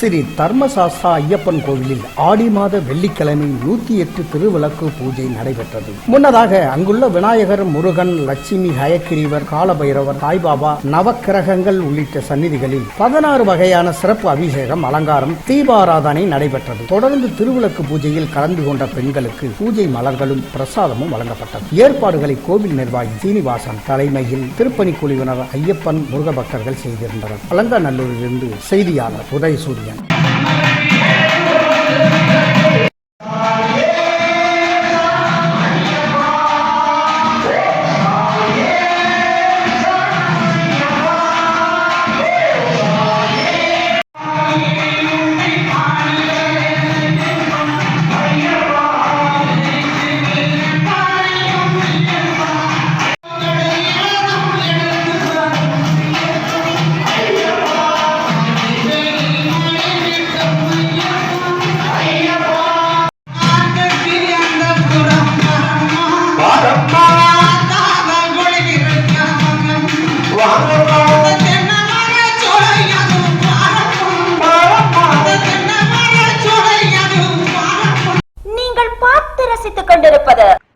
ஸ்ரீ தர்மசாஸ்தா ஐயப்பன் கோவிலில் ஆடி மாத வெள்ளிக்கிழமை நூத்தி எட்டு திருவிளக்கு பூஜை நடைபெற்றது. முன்னதாக அங்குள்ள விநாயகர் முருகன் லட்சுமி ஹயக்கிரீவர் காலபைரவர் சாய்பாபா நவக்கிரகங்கள் உள்ளிட்ட சந்நிதிகளில் பதினாறு வகையான சிறப்பு அபிஷேகம் அலங்காரம் தீபாராதனை நடைபெற்றது. தொடர்ந்து திருவிளக்கு பூஜையில் கலந்து கொண்ட பெண்களுக்கு பூஜை மலர்களும் பிரசாதமும் வழங்கப்பட்டது. ஏற்பாடுகளை கோவில் நிர்வாகி சீனிவாசன் தலைமையில் திருப்பணி குழுவினர் ஐயப்பன் முருக பக்தர்கள் செய்திருந்தனர் அலங்காநல்லூரிலிருந்து செய்தியாளர் உதயசூரியன் കാണിക്കാം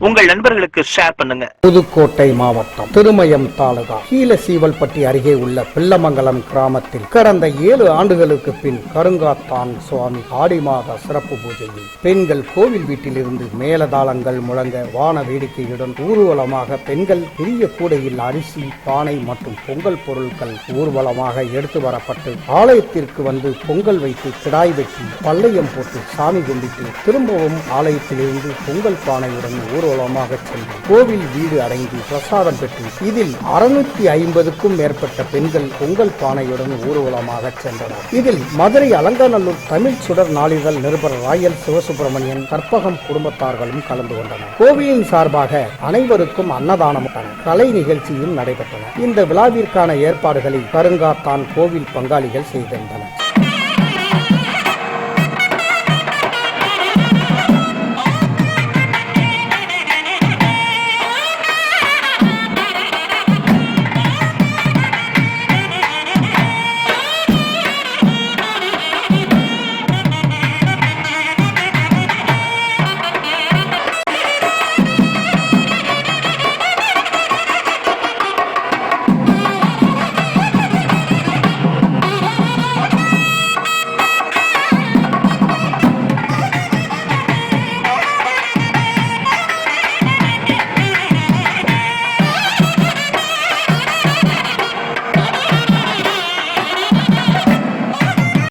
உங்கள் நண்பர்களுக்கு ஷேர் பண்ணுங்க. புதுக்கோட்டை மாவட்டம் திருமயம் தாலுகா கீழசீவல்பட்டி அருகே உள்ள பிள்ளமங்கலம் கிராமத்தில் கடந்த ஏழு ஆண்டுகளுக்கு பின் கருங்காத்தான் சுவாமி ஆடி மாத சிறப்பு பூஜையில் பெண்கள் கோவில் வீட்டிலிருந்து மேலதாளங்கள் முழங்க வான வேடிக்கையுடன் ஊர்வலமாக பெண்கள் பெரிய கூடையில் அரிசி பானை மற்றும் பொங்கல் பொருட்கள் ஊர்வலமாக எடுத்து வரப்பட்டு ஆலயத்திற்கு வந்து பொங்கல் வைத்து கிடாய் வெட்டி பள்ளையம் போட்டு சாமி கும்பிட்டு திரும்பவும் ஆலயத்திலிருந்து பொங்கல் பானையுடன் ஊர்வலமாக சென்று கோவில் வீடு அடங்கி பிரசாதம் பெற்று இதில் அறுநூத்தி ஐம்பதுக்கும் மேற்பட்ட பெண்கள் பொங்கல் பானையுடன் ஊர்வலமாக சென்றனர். இதில் மதுரை அலங்காநல்லூர் தமிழ் சுடர் நாளிதழ் நிருபர் ராயல் சிவசுப்பிரமணியன் கற்பகம் குடும்பத்தார்களும் கலந்து கொண்டனர். கோவிலின் சார்பாக அனைவருக்கும் அன்னதானம் கலை நிகழ்ச்சியும் நடைபெற்றன. இந்த விழாவிற்கான ஏற்பாடுகளை கருங்காத்தான் கோவில் பங்காளிகள் செய்திருந்தனர்.